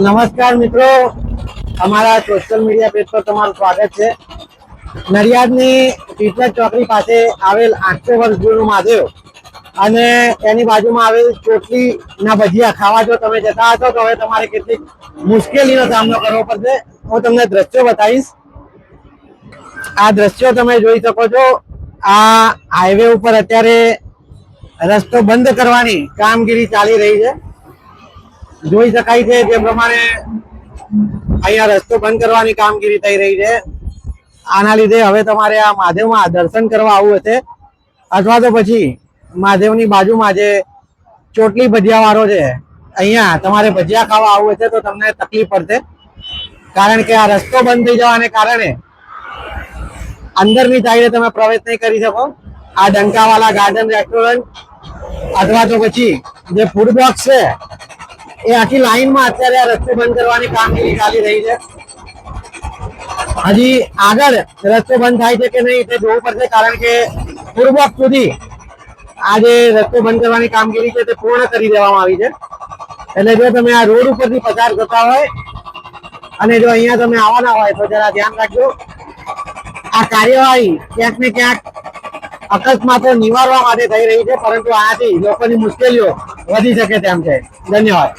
નમસ્કાર મિત્રો. અમારા સોશિયલ મીડિયા પેજ પર તમારું સ્વાગત છે. નડિયાદની ટીચર ચોકડી પાસે આવેલ આઠસો વર્ષ જૂનું મહાદેવ અને એની બાજુમાં આવેલ ચોટલી ના ભજીયા ખાવા જો તમે જતા હશો તો હવે તમારે કેટલીક મુશ્કેલીનો સામનો કરવો પડશે. હું તમને દ્રશ્યો બતાવીશ. આ દ્રશ્યો તમે જોઈ શકો છો. આ હાઈવે ઉપર અત્યારે રસ્તો બંધ કરવાની કામગીરી ચાલી રહી છે. જોઈ શકાય છે જે પ્રમાણે અહીંયા રસ્તો બંધ કરવાની કામગીરી થઈ રહી છે. આના લીધે હવે તમારે આ મહાદેવમાં દર્શન કરવા આવવું હશે. અથવા તો પછી મહાદેવની બાજુમાં જે ચોટલી ભજીયા વાળો છે, અહીંયા તમારે ભજીયા ખાવા આવવું હશે તો તમને તકલીફ પડશે. કારણ કે આ રસ્તો બંધ થઈ જવાને કારણે અંદરની સાઈડે તમે પ્રવેશ નહીં કરી શકો. આ ડંકાવાલા ગાર્ડન રેસ્ટોરન્ટ અથવા તો પછી જે ફૂડ બોક્સ છે એ આખી લાઈનમાં અત્યારે આ રસ્તો બંધ કરવાની કામગીરી ચાલી રહી છે. હજી આગળ રસ્તો બંધ થાય છે કે નહીં તે જોવું પડશે, કારણ કે પૂર્વ સુધી આ જે રસ્તો બંધ કરવાની કામગીરી છે તે પૂર્ણ કરી દેવામાં આવી છે. એટલે જો તમે આ રોડ ઉપરથી પસાર થતા હોય અને જો અહીંયા તમે આવવાના હોય તો જરા ધ્યાન રાખજો. આ કાર્યવાહી ક્યાંક ને ક્યાંક અકસ્માતો નિવારવા માટે થઈ રહી છે, પરંતુ આનાથી લોકોની મુશ્કેલીઓ વધી શકે તેમ છે. ધન્યવાદ.